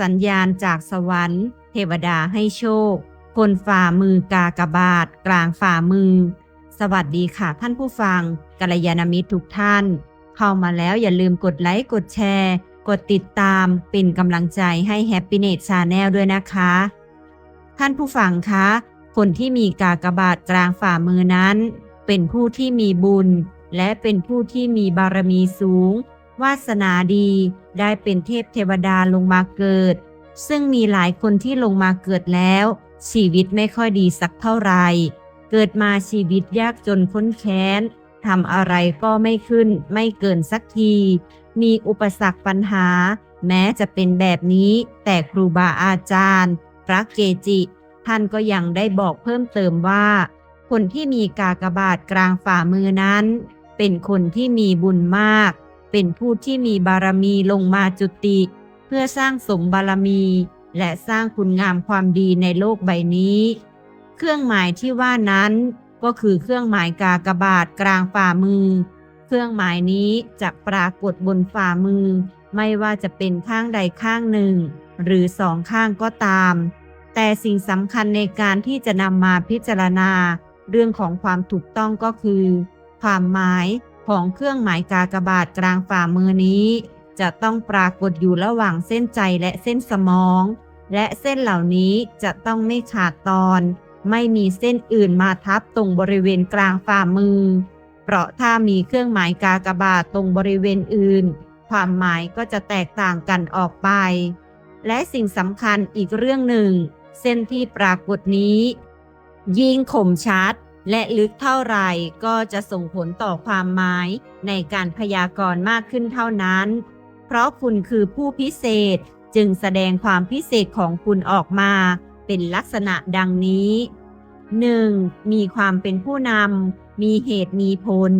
สัญญาณจากสวรรค์ เทวดาให้โชค คนฝ่ามือกากบาท กลางฝ่ามือ สวัสดีค่ะท่านผู้ฟังกัลยาณมิตรทุกท่าน เข้ามาแล้วอย่าลืมกดไลค์ กดแชร์ กดติดตามเป็นกำลังใจให้ Happiness Channel ด้วยนะคะ ท่านผู้ฟังคะ คนที่มีกากบาทกลางฝ่ามือนั้น เป็นผู้ที่มีบุญ และเป็นผู้ที่มีบารมีสูง วาสนาดีได้เป็นเทพเทวดาลงมาเกิด ซึ่งมีหลายคนที่ลงมาเกิดแล้ว ชีวิตไม่ค่อยดีสักเท่าไหร่ เกิดมาชีวิตยากจนค้นแค้นทำอะไรก็ไม่ขึ้นไม่เกินสักที มีอุปสรรคปัญหา แม้จะเป็นแบบนี้ แต่ครูบาอาจารย์ พระเกจิ ท่านก็ยังได้บอกเพิ่มเติมว่า คนที่มีกากบาทกลางฝ่ามือนั้น เป็นคนที่มีบุญมาก เป็นผู้ที่มีบารมีลงมาจุติ เพื่อสร้างสมบารมี และสร้างคุณงามความดีในโลกใบนี้ เครื่องหมายที่ว่านั้น ก็คือเครื่องหมายกากบาทกลางฝ่ามือ เครื่องหมายนี้จะปรากฏบนฝ่ามือ ไม่ว่าจะเป็นข้างใดข้างหนึ่ง หรือสองข้างก็ตาม แต่สิ่งสำคัญในการที่จะนำมาพิจารณา เรื่องของความถูกต้องก็คือ ความหมาย ของเครื่องหมายกากบาทกลางฝ่ามือนี้ จะต้องปรากฏอยู่ระหว่างเส้นใจและเส้นสมอง และเส้นเหล่านี้จะต้องไม่ขาดตอน ไม่มีเส้นอื่นมาทับตรงบริเวณกลางฝ่ามือ เพราะถ้ามีเครื่องหมายกากบาทตรงบริเวณอื่น ความหมายก็จะแตกต่างกันออกไป และสิ่งสำคัญอีกเรื่องหนึ่ง เส้นที่ปรากฏนี้ ยิ่งคมชัด และลึกเท่าไรก็จะส่งผลต่อความหมายในการพยากรณ์มากขึ้นเท่านั้น เพราะคุณคือผู้พิเศษจึงแสดงความพิเศษของคุณออกมาเป็นลักษณะดังนี้ 1. มีความเป็นผู้นำ มีเหตุมีผล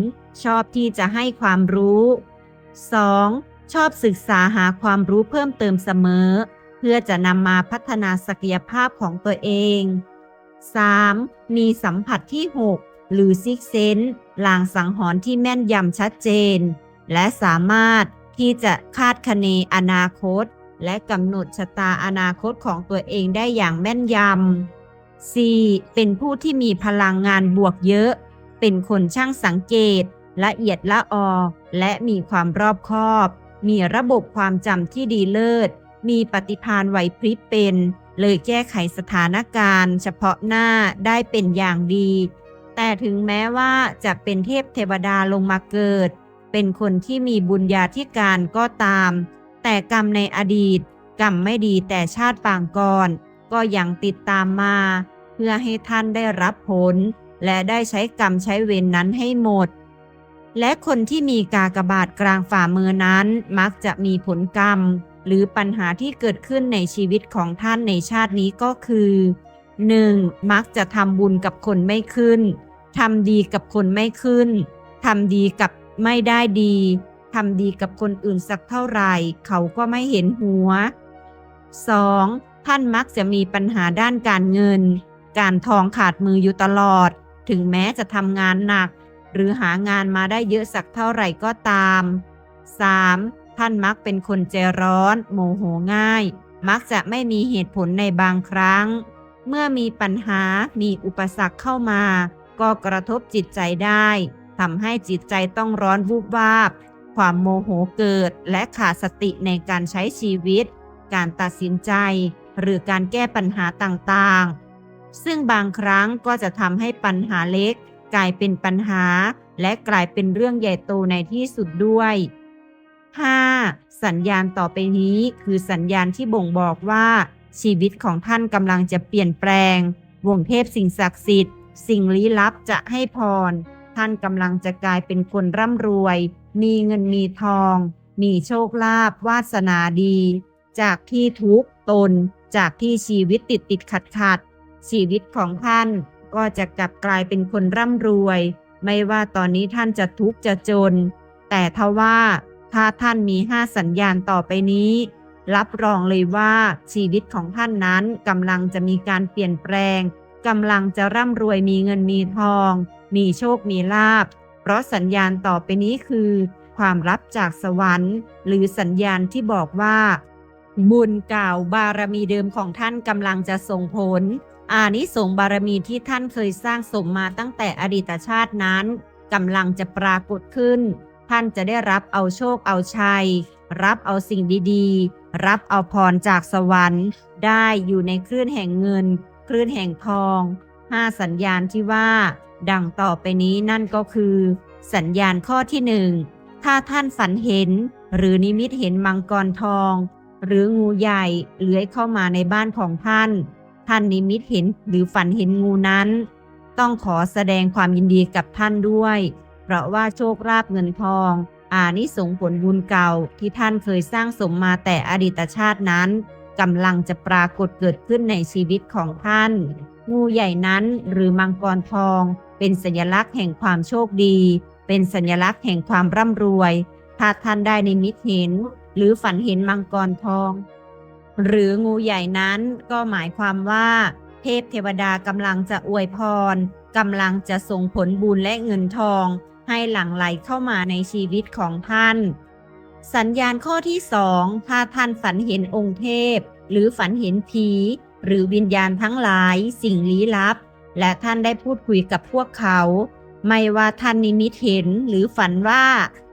ชอบที่จะให้ความรู้ 2. ชอบศึกษาหาความรู้เพิ่มเติมเสมอ เพื่อจะนำมาพัฒนาศักยภาพของตัวเอง 3. มีสัมผัสที่ 6 หรือซิกเซนลางสังหรณ์ที่แม่นยำชัดเจน และสามารถที่จะคาดคะเนอนาคต และกำหนดชะตาอนาคตของตัวเองได้อย่างแม่นยำ 4. เป็นผู้ที่มีพลังงานบวกเยอะ เป็นคนช่างสังเกต ละเอียดละออ และมีความรอบคอบ มีระบบความจำที่ดีเลิศ มีปฏิภาณไหวพริบเป็น เลยแก้ไขสถานการณ์ เฉพาะหน้าได้เป็นอย่างดี แต่ถึงแม้ว่าจะเป็นเทพเทวดาลงมาเกิด เป็นคนที่มีบุญญาธิการก็ตาม แต่กรรมในอดีต กรรมไม่ดีแต่ชาติปางก่อน ก็ยังติดตามมา เพื่อให้ท่านได้รับผล และได้ใช้กรรมใช้เวรนนั้นให้หมด และคนที่มีกากบาทกลางฝ่ามือนั้นมักจะมีผลกรรม หรือปัญหาที่เกิดขึ้นในชีวิตของท่านในชาตินี้ก็คือ 1. มักจะทำบุญกับคนไม่ขึ้นทำดีกับคนไม่ขึ้นทำดีกับไม่ได้ดีทำดีกับคนอื่นสักเท่าไหร่ เขาก็ไม่เห็นหัว 2. ท่านมักจะมีปัญหาด้านการเงิน การทองขาดมืออยู่ตลอด ถึงแม้จะทำงานหนัก หรือหางานมาได้เยอะสักเท่าไหร่ก็ตาม 3. ท่านมักเป็นคนใจร้อน โมโหง่าย มักจะไม่มีเหตุผลในบางครั้ง เมื่อมีปัญหามีอุปสรรคเข้ามา ก็กระทบจิตใจได้ทำให้จิตใจต้องร้อนวูบวาบ ความโมโหเกิดและขาดสติในการใช้ชีวิต การตัดสินใจ หรือการแก้ปัญหาต่างๆ ซึ่งบางครั้งก็จะทำให้ปัญหาเล็ก กลายเป็นปัญหา และกลายเป็นเรื่องใหญ่โตในที่สุดด้วย 5. สัญญาณต่อไปนี้คือสัญญาณที่บ่งบอกว่า ชีวิตของท่านกำลังจะเปลี่ยนแปลง วงเทพสิ่งศักดิ์สิทธิ์ สิ่งลี้ลับจะให้พร ท่านกำลังจะกลายเป็นคนร่ำรวย มีเงินมีทอง มีโชคลาภวาสนาดี จากที่ทุกข์ตน จากที่ชีวิตติดติดขัดขัด ชีวิตของท่านก็จะกลับกลายเป็นคนร่ำรวย ไม่ว่าตอนนี้ท่านจะทุกข์จะจน แต่ทว่า ถ้าท่านมีห้าสัญญาณต่อไปนี้ รับรองเลยว่าชีวิตของท่านนั้นกำลังจะมีการเปลี่ยนแปลงกำลังจะร่ำรวยมีเงินมีทอง มีโชคมีลาบ เพราะสัญญาณต่อไปนี้คือ ความรับจากสวรรค์ หรือสัญญาณที่บอกว่า บุญเก่าบารมีเดิมของท่านกำลังจะส่งผล อานิสงส์บารมีที่ท่านเคยสร้างสมมาตั้งแต่อดีตชาตินั้นกำลังจะปรากฏขึ้น ท่านจะได้รับเอาโชคเอาชัย รับเอาสิ่งดีๆ รับเอาพรจากสวรรค์ ได้อยู่ในคลื่นแห่งเงิน คลื่นแห่งทองห้าสัญญาณที่ว่า ดังต่อไปนี้นั่นก็คือ สัญญาณข้อที่หนึ่งถ้าท่านฝันเห็น หรือนิมิตเห็นมังกรทอง หรืองูใหญ่เลื้อยเข้ามาในบ้านของท่าน ท่านนิมิตเห็นหรือฝันเห็นงูนั้น ต้องขอแสดงความยินดีกับท่านด้วย เพราะว่าโชคลาภเงินทอง อานิสงผลบุญเก่าที่ท่านเคยสร้างสมมาแต่อดีตชาตินั้นกำลังจะปรากฏเกิดขึ้นในชีวิตของท่าน งูใหญ่นั้นหรือมังกรทอง เป็นสัญลักษณ์แห่งความโชคดี เป็นสัญลักษณ์แห่งความร่ำรวย ถ้าท่านได้ในมิตเห็น หรือฝันเห็นมังกรทอง หรืองูใหญ่นั้นก็หมายความว่า เทพเทวดากำลังจะอวยพรกำลังจะส่งผลบุญและเงินทอง ให้หลั่งไหลเข้ามาในชีวิตของท่าน สัญญาณข้อที่สองถ้าท่านฝันเห็นองค์เทพ หรือฝันเห็นผี หรือวิญญาณทั้งหลาย สิ่งลี้ลับ และท่านได้พูดคุยกับพวกเขา ไม่ว่าท่านนิมิตเห็นหรือฝันว่า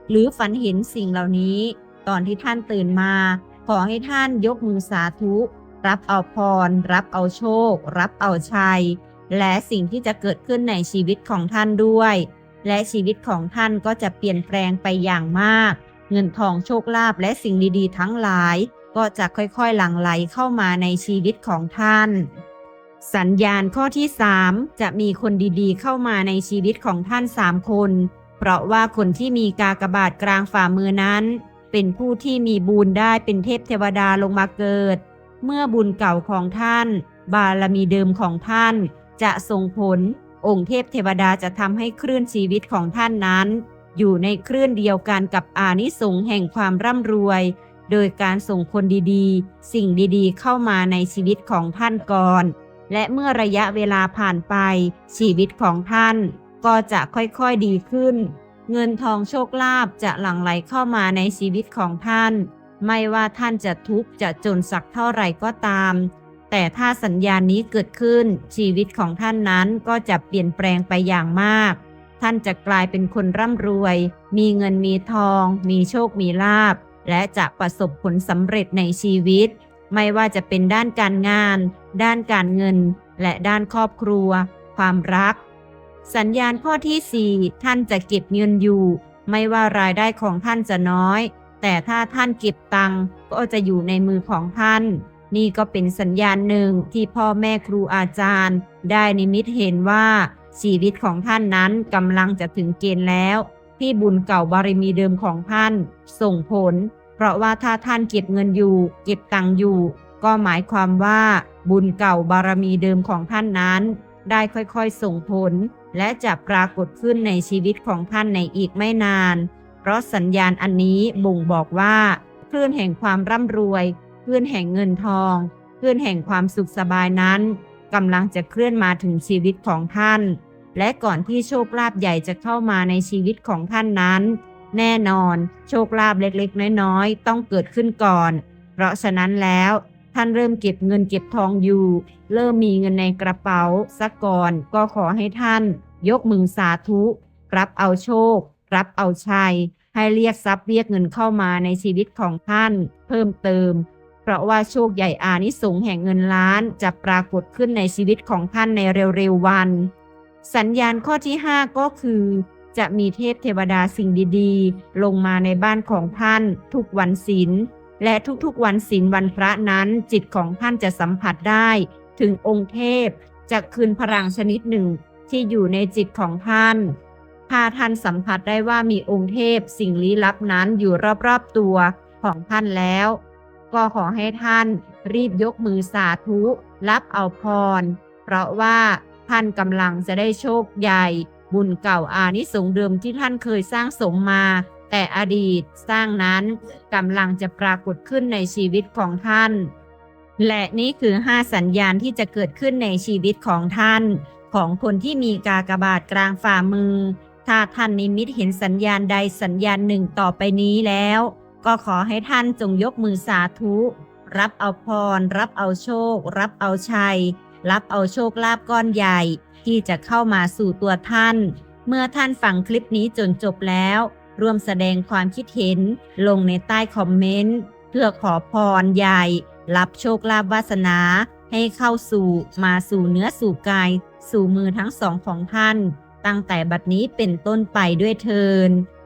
หรือฝันเห็นสิ่งเหล่านี้ ตอนที่ท่านตื่นมา ขอให้ท่านยกมือสาธุ รับเอาพร รับเอาโชค รับเอาชัย และสิ่งที่จะเกิดขึ้นในชีวิตของท่านด้วย และชีวิตของท่านก็จะเปลี่ยนแปลงไปอย่างมาก เงินทองโชคลาภและสิ่งดีๆ ทั้งหลาย ก็จะค่อยๆหลั่งไหลเข้ามาในชีวิตของท่าน สัญญาณข้อที่ 3 จะมีคนดีๆ เข้ามาในชีวิตของท่าน 3 คน เพราะว่าคนที่มีกากบาทกลางฝ่ามือนั้น เป็นผู้ที่มีบุญได้เป็นเทพเทวดาลงมาเกิด เมื่อบุญเก่าของท่าน บารมีเดิมของท่าน จะส่งผล องค์เทพเทวดาจะทำให้คลื่นชีวิตของท่านนั้น อยู่ในคลื่นเดียวกันกับอานิสงส์แห่งความร่ำรวย โดยการส่งคนดีๆ สิ่งดีๆ เข้ามาในชีวิตของท่านก่อน และเมื่อระยะเวลาผ่านไป ชีวิตของท่าน ก็จะค่อยๆดีขึ้น เงินทองโชคลาภจะหลั่งไหลเข้ามาในชีวิตของท่าน ไม่ว่าท่านจะทุกข์จะจนสักเท่าไหร่ก็ตาม แต่ถ้าสัญญาณนี้เกิดขึ้น ชีวิตของท่านนั้นก็จะเปลี่ยนแปลงไปอย่างมาก ท่านจะกลายเป็นคนร่ำรวย มีเงินมีทอง มีโชคมีลาภและจะประสบผลสำเร็จในชีวิต ไม่ว่าจะเป็นด้านการงาน ด้านการเงิน และด้านครอบครัว ความรัก สัญญาณข้อที่ 4 ท่านจะเก็บเงินอยู่ ไม่ว่ารายได้ของท่านจะน้อย แต่ถ้าท่านเก็บตังก็จะอยู่ในมือของท่าน นี่ก็เป็นสัญญาณหนึ่งที่พ่อแม่ครูอาจารย์ ได้นิมิตเห็นว่าชีวิตของท่านนั้นกำลังจะถึงเกณฑ์แล้ว ที่บุญเก่าบารมีเดิมของท่าน ส่งผล เพราะว่าถ้าท่านเก็บเงินอยู่ เก็บตังค์อยู่ ก็หมายความว่า บุญเก่าบารมีเดิมของท่านนั้น ได้ค่อยๆส่งผล และจะปรากฏขึ้นในชีวิตของท่านในอีกไม่นาน เพราะสัญญาณอันนี้บ่งบอกว่าคลื่นแห่งความร่ำรวย คลื่อนแห่งเงินทองคลื่อนแห่งความสุขสบายนั้นกำลังจะเคลื่อนมาถึงชีวิตของท่าน และก่อนที่โชคลาภใหญ่จะเข้ามาในชีวิตของท่านนั้น แน่นอนโชคลาภเล็กๆ น้อยๆ ต้องเกิดขึ้นก่อน เพราะฉะนั้นแล้วท่านเริ่มเก็บเงินเก็บทองอยู่ เริ่มมีเงินในกระเป๋าสักก่อนก็ขอให้ท่าน ยกมือสาธุ รับเอาโชค รับเอาชัย ให้เรียกทรัพย์เรียกเงินเข้ามาในชีวิตของท่าน เพิ่มเติม เพราะว่าโชคใหญ่อานิสงแห่งเงินล้านจะปรากฏขึ้นในชีวิตของท่านในเร็วๆวัน สัญญาณข้อที่ 5 ก็คือ จะมีเทพเทวดาสิ่งดีๆ ลงมาในบ้านของท่าน ทุกวันศีลและทุกๆวันศีลวันพระนั้น จิตของท่านจะสัมผัสได้ ถึงองค์เทพจะคืนพลังชนิดหนึ่งที่อยู่ในจิตของท่านถ้าท่านสัมผัสได้ว่ามีองค์เทพสิ่งลี้ลับนั้นอยู่รอบๆตัวของท่านแล้ว ก็ขอให้ท่านรีบยกมือสาธุ รับเอาพร เพราะว่าท่านกำลังจะได้โชคใหญ่ บุญเก่าอานิสงส์เดิมที่ท่านเคยสร้างสมมา แต่อดีตสร้างนั้นกำลังจะปรากฏขึ้นในชีวิตของท่าน และนี่คือ 5 สัญญาณที่จะเกิดขึ้นในชีวิตของท่าน ของคนที่มีกากบาทกลางฝ่ามือ ถ้าท่านนิมิตเห็นสัญญาณใดสัญญาณหนึ่งต่อไปนี้แล้ว ก็ขอให้ท่านจงยกมือสาธุ รับเอาพร รับเอาโชค รับเอาชัย รับเอาโชคลาภก้อนใหญ่ ที่จะเข้ามาสู่ตัวท่าน เมื่อท่านฟังคลิปนี้จนจบแล้ว ร่วมแสดงความคิดเห็นลงในใต้คอมเมนต์เพื่อขอพรใหญ่ รับโชคลาภวาสนา ให้เข้าสู่มาสู่เนื้อสู่กาย สู่มือทั้งสองของท่าน ตั้งแต่บัดนี้เป็นต้นไปด้วยเทิน